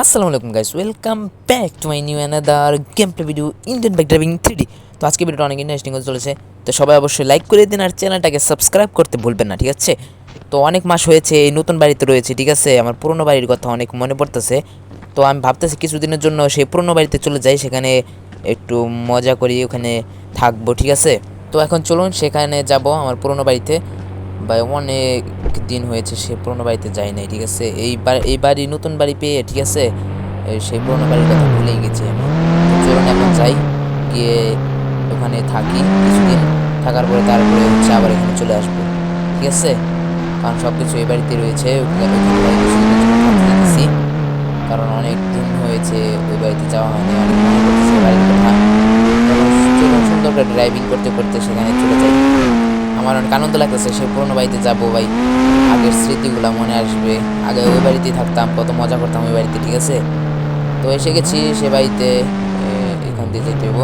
আসসালামু আলাইকুম guys welcome back to my new another game play video Indian bike driving three তো আজকে ভিডিওটা অনেক ইন্টারেস্টিং হতে চলেছে। তো সবাই অবশ্যই লাইক করে দিন আর চ্যানেলটাকে সাবস্ক্রাইব করতে ভুলবেন না, ঠিক আছে? তো অনেক মাস হয়েছে, এই নতুন বাড়িতে রয়েছে, ঠিক আছে? আমার পুরনো বাড়ির কথা অনেক মনে পড়তেছে। তো আমি ভাবতেছি কিছুদিনের জন্য সেই পুরনো বাড়িতে চলে যাই, সেখানে একটু মজা করি, ওখানে থাকব, ঠিক আছে? তো এখন চলুন, সেখানে যাব আমার পুরনো বাড়িতে। বা অনেক দিন হয়েছে, সে পুরনো বাড়িতে যায় নাই, ঠিক আছে? এই এই বাড়ি, নতুন বাড়ি পেয়ে, ঠিক আছে? সেই পুরোনো বাড়ির কথা ভুলেই গেছি আমি। চলুন এখন যাই, গিয়ে ওখানে থাকি কিছুদিন। থাকার পরে তারপরে হচ্ছে আবার এখানে চলে আসব, ঠিক আছে? কারণ সব কিছু এই বাড়িতে রয়েছে কারণ অনেক দিন হয়েছে ওই বাড়িতে যাওয়া হয়নি, অনেক মনে করতেছে বাড়ির কথা। সুন্দর করে ড্রাইভিং করতে করতে সেখানে চলে যাই। আমার অনেক আনন্দ লাগতেছে, সেই পুরোনো বাড়িতে যাব ভাই। আগের স্মৃতিগুলো মনে আসবে। আগে ওই বাড়িতেই থাকতাম, কত মজা করতাম ওই বাড়িতে, ঠিক আছে? তো এসে গেছি সে বাড়িতে এখান দিয়ে যেতে হইব।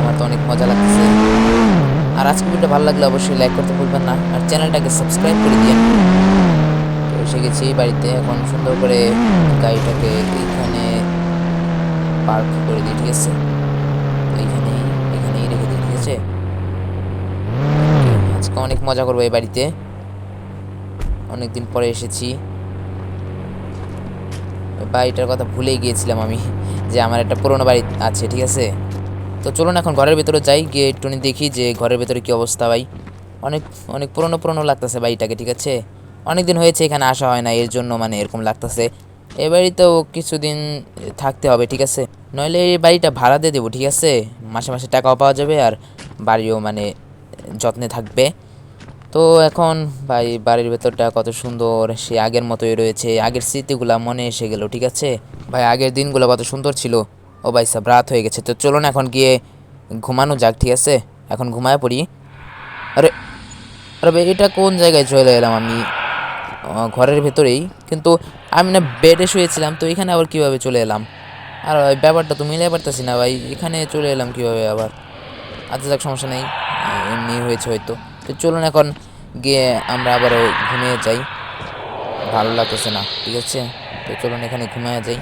আমার তো অনেক মজা লাগতেছে। আর আজকে ভিডিওটা ভালো লাগলে অবশ্যই লাইক করতে ভুলবেন না, আর চ্যানেলটাকে সাবস্ক্রাইব করে দিয়ে তো এসে গেছি বাড়িতে, এখন সুন্দর করে গাড়িটাকে এইখানে পার্ক করে দিই, ঠিক আছে? এইখানেই এখানেই রেখে দিই, ঠিক আছে? আজকে অনেক মজা করব এই বাড়িতে। অনেকদিন পরে এসেছি। বাড়িটার কথা ভুলেই গিয়েছিলাম আমি, যে আমার একটা পুরোনো বাড়ি আছে, ঠিক আছে? তো চলুন এখন ঘরের ভেতরে যাই, গিয়ে একটুখানি দেখি যে ঘরের ভেতরে কি অবস্থা ভাই। অনেক অনেক পুরনো পুরনো লাগতেছে বাড়িটাকে, ঠিক আছে? অনেক দিন হয়েছে এখানে আসা হয় না, এর জন্য মানে এরকম লাগতেছে। এই বাড়িতেও কিছুদিন থাকতে হবে, ঠিক আছে? নইলে এই বাড়িটা ভাড়া দিয়ে দেবো, ঠিক আছে? মাসে মাসে টাকাও পাওয়া যাবে আর বাড়িও মানে যত্নে থাকবে। তো এখন ভাই বাড়ির ভেতরটা কত সুন্দর, সে আগের মতোই রয়েছে, আগের স্মৃতিগুলো মনে এসে গেল, ঠিক আছে? ভাই, আগের দিনগুলো কত সুন্দর ছিল। ও ভাই, সব রাত হয়ে গেছে, তো চলুন এখন গিয়ে ঘুমানো যাক, ঠিক আছে? এখন ঘুমায় পড়ি। আরে আরে ভাই, এটা কোন জায়গায় চলে এলাম আমি? ঘরের ভেতরেই, কিন্তু আমি না বেডে শুয়েছিলাম, তো এখানে আবার কীভাবে চলে এলাম? আর ভাই ব্যাপারটা তো মিলে পারতেছি না ভাই, এখানে চলে এলাম কীভাবে আবার? আচ্ছা যাক, সমস্যা নেই, এমনি হয়েছে হয়তো। তো চলুন এখন গিয়ে আমরা আবারও ঘুমিয়ে যাই। ভালো লাগতেছে না, ঠিক আছে? তো চলুন এখানে ঘুমিয়ে যাই।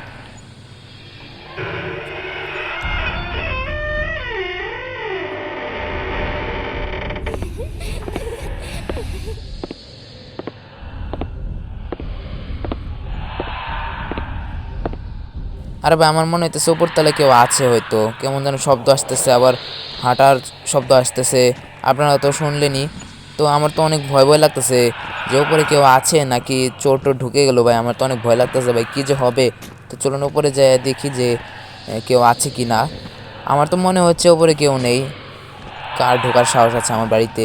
আরে ভাই, আমার মনে হইতেছে উপরতলায় কেউ আছে হয়তো। কেমন যেন শব্দ আসতেছে, আবার হাঁটার শব্দ আসতেছে। আপনারা তো শুনলেনই। তো আমার তো অনেক ভয় ভয় লাগতেছে যে উপরে কেউ আছে নাকি চোর টোর ঢুকে গেলো ভাই? আমার তো অনেক ভয় লাগতেছে ভাই, কী যে হবে? তো চলুন উপরে যাই, দেখি যে কেউ আছে কি না আমার তো মনে হচ্ছে ওপরে কেউ নেই। কার ঢোকার সাহস আছে আমার বাড়িতে?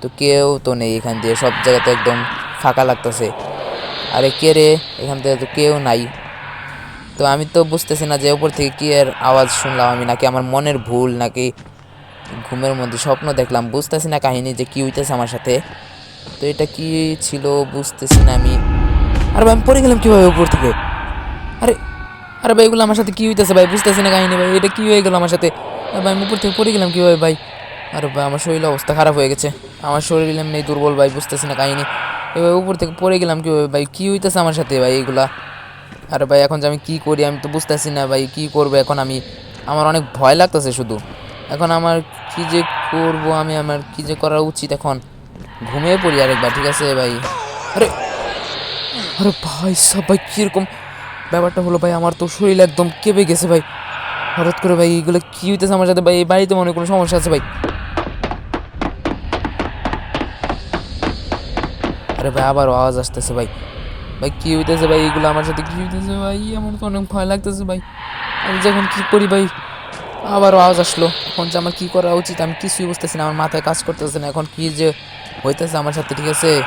তো কেউ তো নেই এখান দিয়ে, সব জায়গাতে একদম ফাঁকা লাগতেছে। আরে কে রে? এখান থেকে তো কেউ নাই। তো আমি তো বুঝতেছি না যে ওপর থেকে কি এর আওয়াজ শুনলাম আমি, নাকি আমার মনের ভুল, নাকি ঘুমের মধ্যে স্বপ্ন দেখলাম, বুঝতেছি না কাহিনী যে কী হইতেছে আমার সাথে। তো এটা কি ছিল বুঝতেছি না আমি। আরে ভাই, আমি পড়ে গেলাম কীভাবে উপর থেকে? আরে আরে ভাই, এগুলো আমার সাথে কি হইতেছে ভাই? বুঝতেছি না কাহিনী ভাই, এটা কী হয়ে গেলো আমার সাথে? আরে ভাই, আমি উপর থেকে পড়ে গেলাম কীভাবে ভাই? আরে ভাই, আমার শরীরের অবস্থা খারাপ হয়ে গেছে। আমার শরীর এমনি দুর্বল ভাই, বুঝতেছি না কাহিনী। এবার উপর থেকে পড়ে গেলাম কীভাবে ভাই? কী হইতেছে আমার সাথে ভাই এগুলা? আরে ভাই, এখন যে আমি কী করি আমি তো বুঝতেছি না ভাই, কি করব এখন আমি? আমার অনেক ভয় লাগতেছে শুধু। এখন আমার কি যে করব, আমি আমার কি যে করা উচিত এখন? ঘুমিয়ে পড়ি আরেকবার, ঠিক আছে ভাই? আরে আরে ভাই সব ভাই কীরকম ব্যাপারটা হলো ভাই, আমার তো শরীর একদম কেঁপে গেছে ভাই। হঠাৎ করে ভাই এগুলো কি হইতেছে আমার সাথে? ভাই, এই বাড়িতে মনে কোনো সমস্যা আছে ভাই। আরে ভাই আবার আওয়াজ আসতেছে ভাই। ভাই, কি হইতেছে ভাই? এগুলো আমার সাথে কি হইতেছে ভাই? আমার তো অনেক ভয় লাগতেছে ভাই। আমি যখন কি করি ভাই? আবার আওয়াজ আসলো। এখন যে আমার কি করা উচিত, আমি কিছুই বুঝতেছি না, আমার মাথায় কাজ করতেছে না। এখন কি যে হইতেছে আমার সাথে, ঠিক আছে?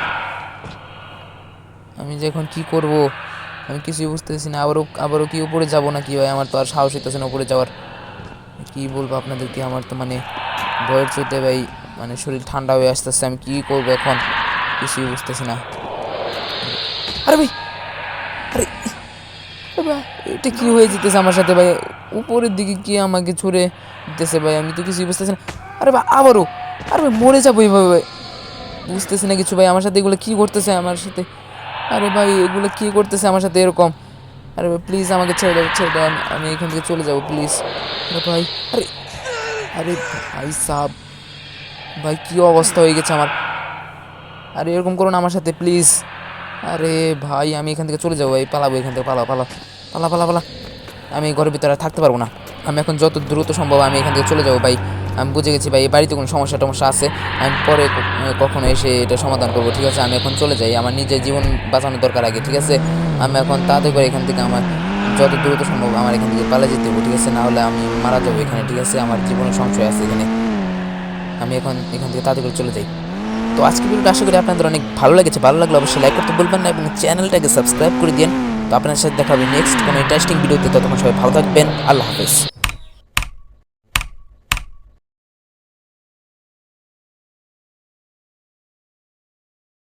আমি যে এখন কি করব, আমি কিছুই বুঝতেছি না। আবারও আবারও কি উপরে যাব না কি ভাই? আমার তো আর সাহস হইতেছে না উপরে যাওয়ার। কি বলব আপনাদেরকে? আমার তো মানে ভয়ের চোটে ভাই মানে শরীর ঠান্ডা হয়ে আসতেছে। আমি কি করব এখন? কিছুই বুঝতেছি না। আরে ভাই! ভাই, এটা কি হয়ে যেতেছে আমার সাথে ভাই? উপরের দিকে কি আমাকে ছুড়ে দিতেছে ভাই? আমি তো কিছুই বুঝতেছি না। আরে ভাই আবারও? আরে ভাই মরে যাব এইভাবে ভাই। বুঝতেছি না কিছু ভাই আমার সাথে এগুলো কী করতেছে আমার সাথে? আরে ভাই এগুলো কী করতেছে আমার সাথে এরকম? আরে ভাই প্লিজ আমাকে ছেড়ে দাও ছেড়ে দাও আমি- এখান থেকে চলে যাব প্লিজ ভাই আরে আরে ভাই সাব ভাই কী অবস্থা হয়ে গেছে আমার? আরে এরকম করো না আমার সাথে প্লিজ আরে ভাই আমি এখান থেকে চলে যাব ভাই পালাবো এখান থেকে পালা পালা পালা পালা পালা। আমি ঘরের ভিতরে থাকতে পারব না। আমি এখন যত দ্রুত সম্ভব আমি এখান থেকে চলে যাব, ভাই। আমি বুঝে গেছি, ভাই, এই বাড়িতে কোনো সমস্যা টমস্যা আছে। আমি পরে কখনো এসে এটা সমাধান করব, ঠিক আছে? আমি এখন চলে যাই। আমার নিজের জীবন বাঁচানোর দরকার আগে, ঠিক আছে? আমি এখন তাড়াতাড়ি করে এখান থেকে আমার যত দ্রুত সম্ভব আমার এখান থেকে পালা যেতে হবে, ঠিক আছে? না হলে আমি মারা যাব এখানে, ঠিক আছে? আমার জীবনের সংশয় আছে এখানে। আমি এখন এখান থেকে তাড়াতাড়ি করে চলে যাই। তো আজকে ভিডিওটা আশা করি আপনাদের অনেক ভালো লেগেছে। ভালো লাগলে অবশ্যই লাইক করতে বলবেন না এবং চ্যানেলটাকে সাবস্ক্রাইব করে দিন আপনার সাথে দেখা হবে নেক্সট কোনো ইন্টারেস্টিং ভিডিওতে ততক্ষণ সবাই ভালো থাকবেন। আল্লাহ হাফেজ।